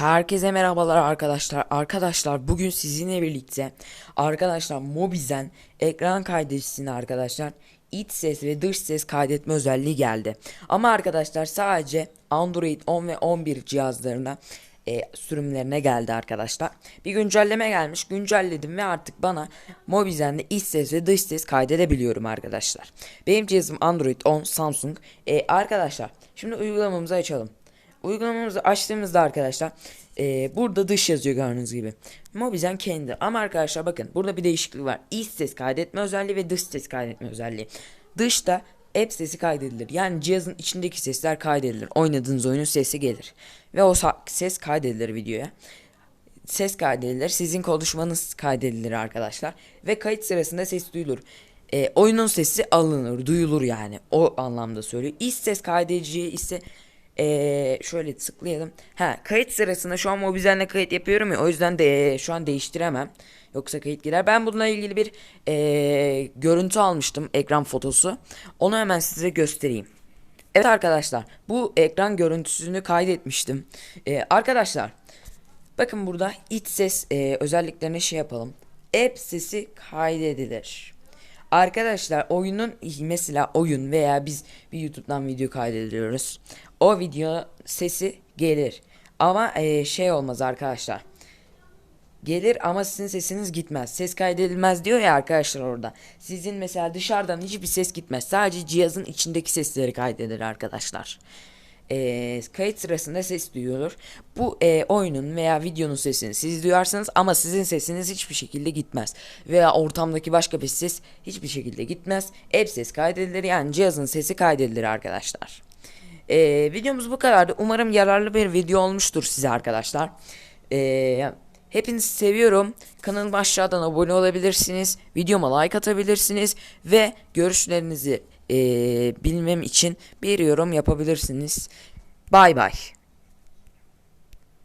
Herkese merhabalar arkadaşlar. Arkadaşlar bugün sizinle birlikte arkadaşlar Mobizen ekran kaydedicisine arkadaşlar iç ses ve dış ses kaydetme özelliği geldi. Ama arkadaşlar sadece Android 10 ve 11 cihazlarına e, sürümlerine geldi arkadaşlar. Bir güncelleme gelmiş. Güncelledim ve artık bana Mobizen'de iç ses ve dış ses kaydedebiliyorum arkadaşlar. Benim cihazım Android 10 Samsung. E, arkadaşlar şimdi uygulamamızı açalım. Uygulamamızı açtığımızda arkadaşlar e, burada dış yazıyor gördüğünüz gibi. Mobizen kendi ama arkadaşlar bakın burada bir değişiklik var. İç ses kaydetme özelliği ve dış ses kaydetme özelliği. Dışta app sesi kaydedilir. Yani cihazın içindeki sesler kaydedilir. Oynadığınız oyunun sesi gelir. Ve o ses kaydedilir videoya. Ses kaydedilir. Sizin konuşmanız kaydedilir arkadaşlar. Ve kayıt sırasında ses duyulur. E, oyunun sesi alınır, duyulur yani. O anlamda söylüyor. İç ses kaydediciyi ise ee, şöyle tıklayalım. Ha kayıt sırasında şu an Mobizen'le kayıt yapıyorum ya o yüzden de ee, şu an değiştiremem. Yoksa kayıt gider. Ben bununla ilgili bir ee, görüntü almıştım ekran fotosu. Onu hemen size göstereyim. Evet arkadaşlar bu ekran görüntüsünü kaydetmiştim. Ee, arkadaşlar bakın burada iç ses ee, özelliklerine şey yapalım. App sesi kaydedilir. Arkadaşlar oyunun mesela oyun veya biz bir YouTube'dan video kaydediyoruz. O video sesi gelir. Ama eee, şey olmaz arkadaşlar. Gelir ama sizin sesiniz gitmez. Ses kaydedilmez diyor ya arkadaşlar orada. Sizin mesela dışarıdan hiçbir ses gitmez. Sadece cihazın içindeki sesleri kaydedilir arkadaşlar. Eee, kayıt sırasında ses duyulur. Bu eee, oyunun veya videonun sesini siz duyarsınız ama sizin sesiniz hiçbir şekilde gitmez. Veya ortamdaki başka bir ses hiçbir şekilde gitmez. Hep ses kaydedilir yani cihazın sesi kaydedilir arkadaşlar. Eee, videomuz bu kadardı. Umarım yararlı bir video olmuştur size arkadaşlar. Eee Hepinizi seviyorum. Kanalıma aşağıdan abone olabilirsiniz. Videoma like atabilirsiniz. Ve görüşlerinizi eee, bilmem için bir yorum yapabilirsiniz. Bay bay.